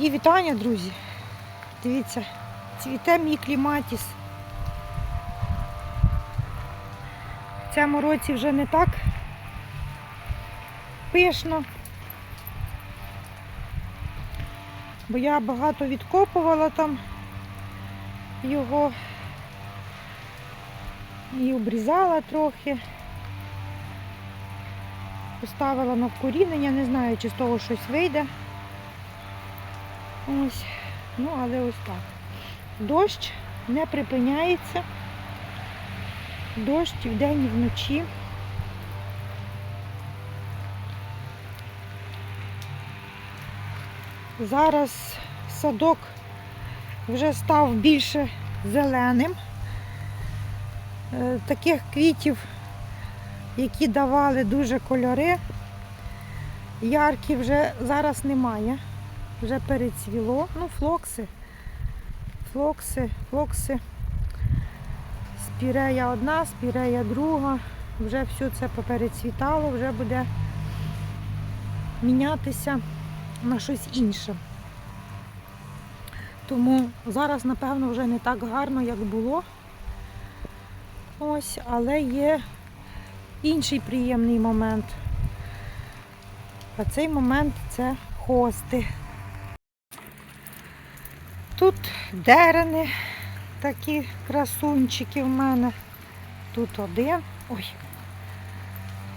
Мої вітання, друзі. Дивіться, цвіте мій кліматіс. В цьому році вже не так пишно. Бо я багато відкопувала там його і обрізала трохи. Поставила на вкорінення, не знаю, чи з того щось вийде. Ось, ну але ось так. Дощ не припиняється. Дощ вдень і вночі. Зараз садок вже став більше зеленим. Е, Таких квітів, які давали дуже кольори, яркі вже зараз немає вже перецвіло. Ну, флокси. Флокси, флокси. Спірея одна, спірея друга. Вже все це поперецвітало, вже буде мінятися на щось інше. Тому зараз, напевно, вже не так гарно, як було. Ось, але є інший приємний момент. А цей момент це хости. Тут дерени, такі красунчики в мене. Тут один. Ой.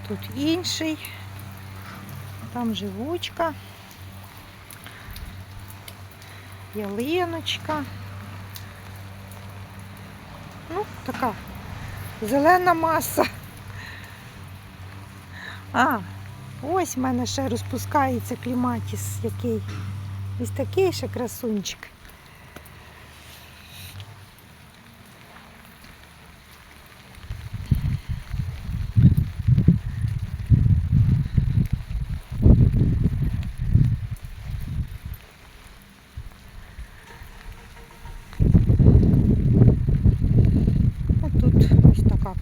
Тут інший. Там живучка. Ялиночка. Ну, така зелена маса. А, ось в мене ще розпускається кліматіс який. Ось такий ще красунчик. Тут ось така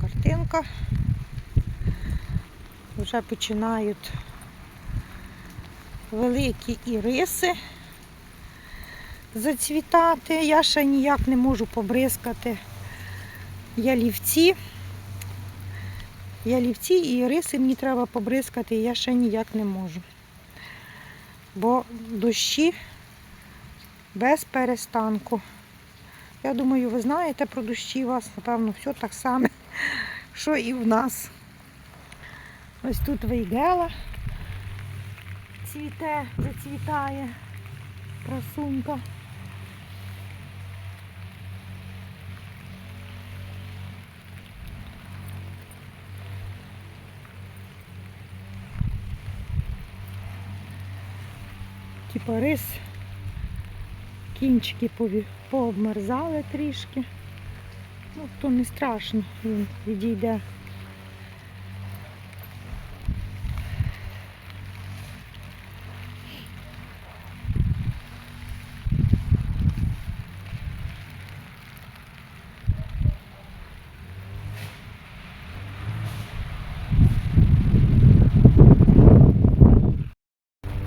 картинка. Вже починають великі іриси зацвітати. Я ще ніяк не можу побризкати ялівці. Ялівці і іриси мені треба побризкати, я ще ніяк не можу. Бо дощі без перестанку. Я думаю, ви знаєте про дощі у вас, напевно, все так само, що і в нас. Ось тут вейгела цвіте, зацвітає красунька. Кіпарис, кінчики пообмерзали трішки. Ну, то не страшно, він відійде.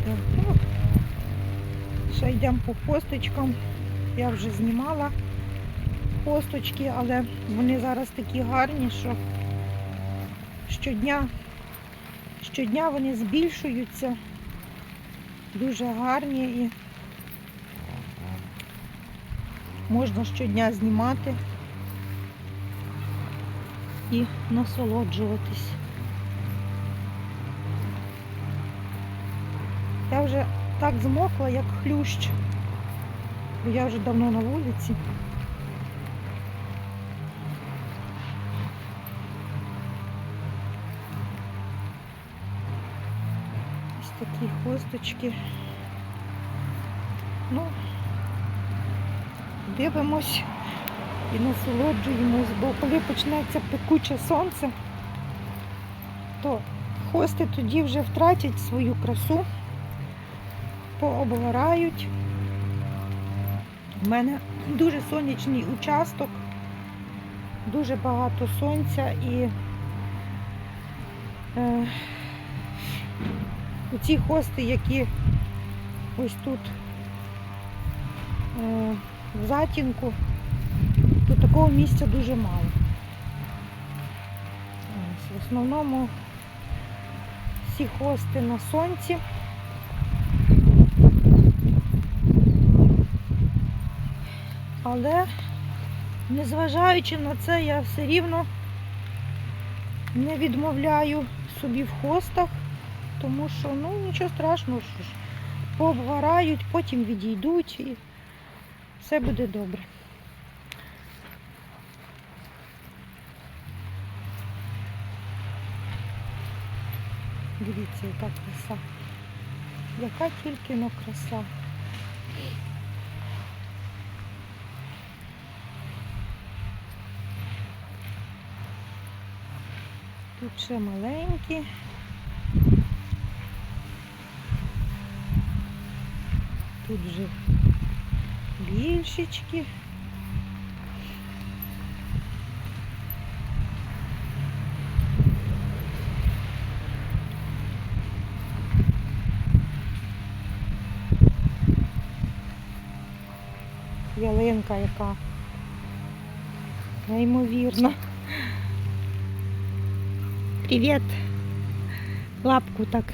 Так, ну, Ще йдемо по посточкам. Я вже знімала Посточки, але вони зараз такі гарні, що щодня, щодня вони збільшуються. Дуже гарні і можна щодня знімати і насолоджуватись. Я вже так змокла, як хлющ. Бо я вже давно на вулиці. Такі хосточки. Ну, дивимось і насолоджуємось, бо коли почнеться пекуче сонце, то хости тоді вже втратять свою красу пообгорають. У мене дуже сонячний участок, дуже багато сонця і е, ці хости, які ось тут е, в затінку, то такого місця дуже мало. Ось, в основному всі хости на сонці. Але незважаючи на це, я все рівно не відмовляю собі в хостах, тому що ну нічого страшного, що ж пообгорають, потім відійдуть і все буде добре. Дивіться, яка краса. Яка тільки но краса. Тут ще маленькі. Тут вже більшечки. Ялинка яка неймовірна. Привет. Лапку так.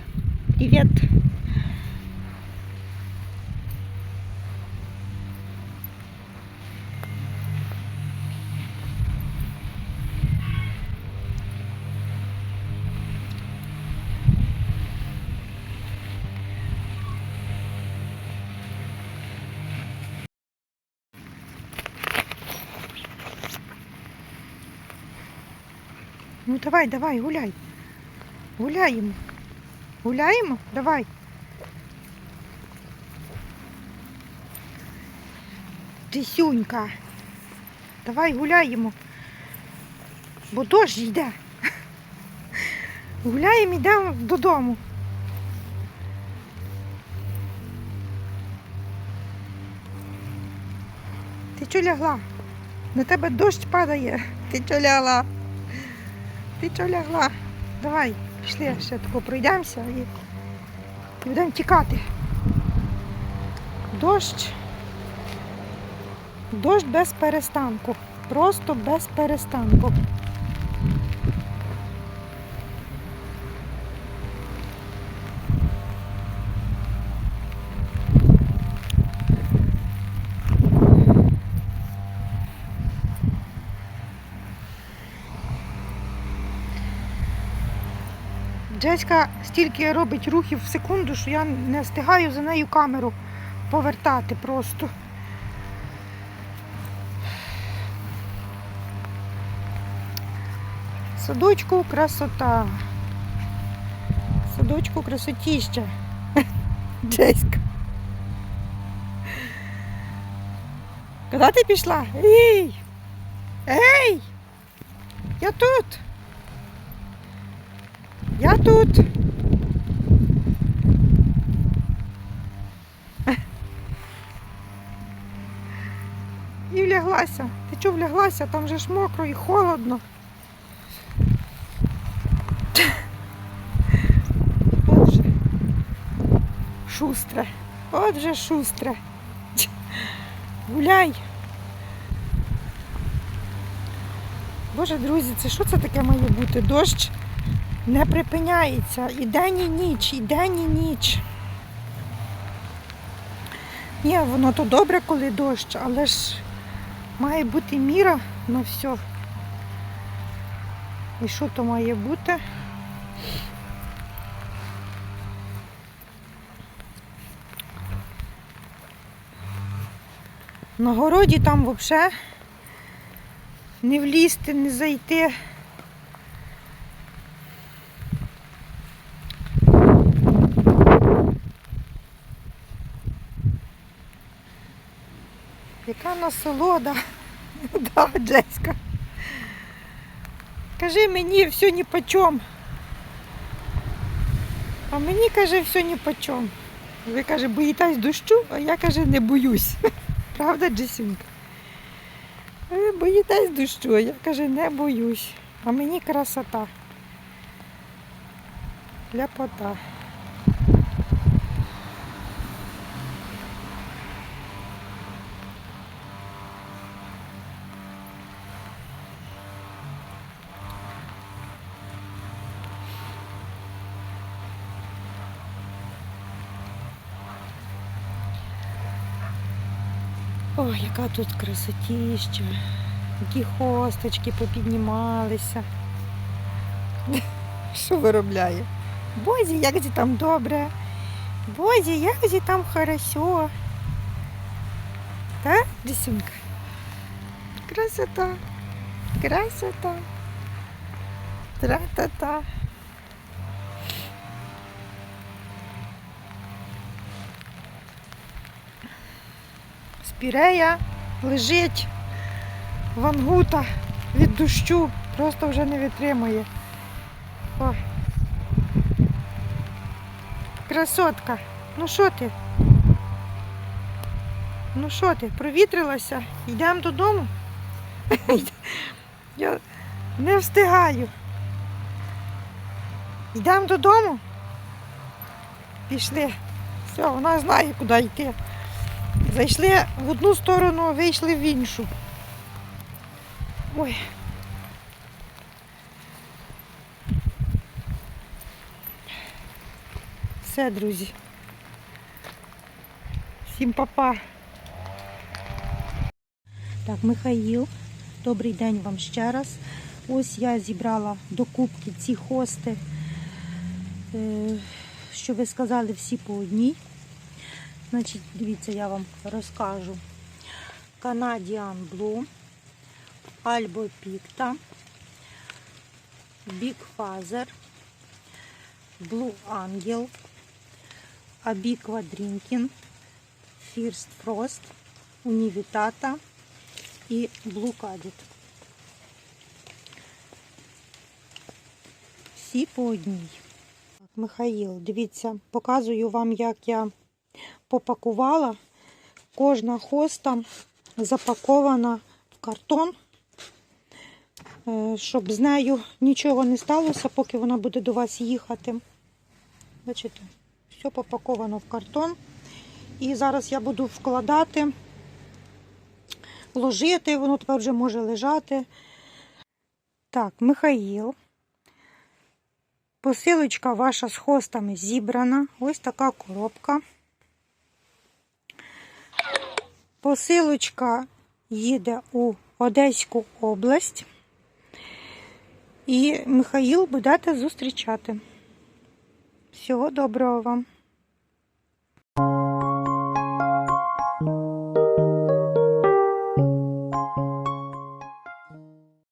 Привет. Ну давай, давай, гуляй. Гуляємо. Гуляємо? Давай. Тисюнька. Давай гуляємо. Бо дощ йде. Гуляємо, йдемо додому. Ти чо лягла? На тебе дощ падає. Ти чо лягла? Ти чого лягла? Давай, пішли, ще тако пройдемося і, будемо тікати. Дощ. Дощ без перестанку. Просто без перестанку. Джеська стільки робить рухів в секунду, що я не встигаю за нею камеру повертати просто. Садочку красота. Садочку красотіща. Джеська. Куди ти пішла? Ей! Ей! Я тут! Я тут. І вляглася. Ти чого вляглася? Там же ж мокро і холодно. От же шустре. От же шустре. Гуляй. Боже, друзі, це що це таке має бути? Дощ не припиняється і день, і ніч, і день, і ніч. Ні, воно то добре, коли дощ, але ж має бути міра на все. І що то має бути? На городі там взагалі не влізти, не зайти. Яка насолода. Да, Джеська. Кажи мені все ні по чому. А мені каже все ні по чому. Ви каже, боїтесь дощу, а я каже, не боюсь. Правда, Джесюнька? Ви боїтесь дощу, а я каже, не боюсь. А мені красота. Ляпота. Яка тут красотіща. Які хосточки попіднімалися. Що виробляє? Бозі, як зі там добре. Бозі, як зі там хорошо. Так, Лісунька? Красота. Красота. Тра-та-та. Спірея лежить вангута від дощу, просто вже не витримує. О. Красотка. Ну що ти? Ну що ти, провітрилася? Йдемо додому? Я не встигаю. Йдемо додому. Пішли. Все, вона знає, куди йти. Зайшли в одну сторону, вийшли в іншу. Ой. Все, друзі. Всім папа. Так, Михаїл, добрий день вам ще раз. Ось я зібрала до кубки ці хости, е, що ви сказали всі по одній. Значить, дивіться, я вам розкажу. Canadian Blue, Albo Picta, Big Father, Blue Angel, Abiqua Drinking, First Frost, Univitata і Blue Cadit. Всі по одній. Михаїл, дивіться, показую вам, як я попакувала. Кожна хоста запакована в картон, е, щоб з нею нічого не сталося, поки вона буде до вас їхати. Бачите, все попаковано в картон. І зараз я буду вкладати, ложити, воно тепер вже може лежати. Так, Михаїл. Посилочка ваша з хостами зібрана. Ось така коробка. Посилочка їде у Одеську область. І Михаїл будете зустрічати. Всього доброго вам!